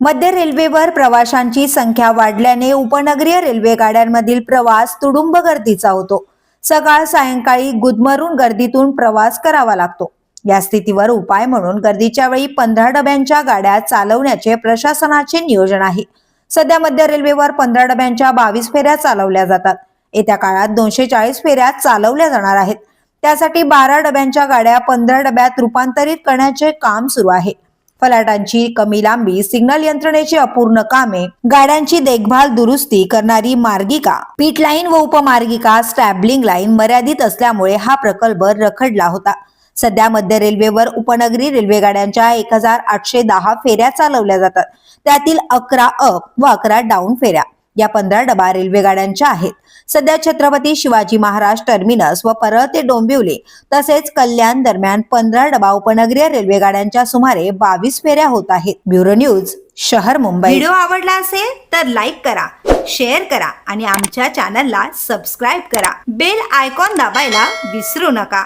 मध्य रेल्वेवर प्रवाशांची संख्या वाढल्याने उपनगरीय रेल्वे गाड्यांमधील प्रवास तुडुंब गर्दीचा होतो. सकाळ सायंकाळी गुदमरून गर्दीतून प्रवास करावा लागतो. या स्थितीवर उपाय म्हणून गर्दीच्या वेळी पंधरा डब्यांच्या गाड्या चालवण्याचे प्रशासनाचे नियोजन आहे. सध्या मध्य रेल्वेवर पंधरा डब्यांच्या बावीस फेऱ्या चालवल्या जातात. येत्या काळात दोनशे चाळीस फेऱ्या चालवल्या जाणार आहेत. त्यासाठी बारा डब्यांच्या गाड्या पंधरा डब्यात रूपांतरित करण्याचे काम सुरू आहे. फलाटांची कमी लांबी सिग्नल यंत्रणेची अपूर्ण कामे गाड्यांची देखभाल दुरुस्ती करणारी मार्गिका. पीट लाईन व उपमार्गिका स्टॅबलिंग लाईन मर्यादित असल्यामुळे हा प्रकल्प रखडला होता. सध्या मध्य रेल्वेवर उपनगरी रेल्वे गाड्यांच्या एक हजार आठशे दहा फेऱ्या चालवल्या जातात. त्यातील अकरा अप व अकरा डाऊन फेऱ्या. या पंधरा डबा रेल्वे गाड्यांच्या आहेत. सध्या छत्रपती शिवाजी महाराज टर्मिनस व परळ ते डोंबिवली तसेच कल्याण दरम्यान पंधरा डबा उपनगरीय रेल्वे गाड्यांच्या सुमारे बावीस फेऱ्या होत आहेत. ब्युरो न्यूज शहर मुंबई. व्हिडिओ आवडला असेल तर लाईक करा शेअर करा आणि आमच्या चॅनलला सबस्क्राईब करा. बेल आयकॉन दाबायला विसरू नका.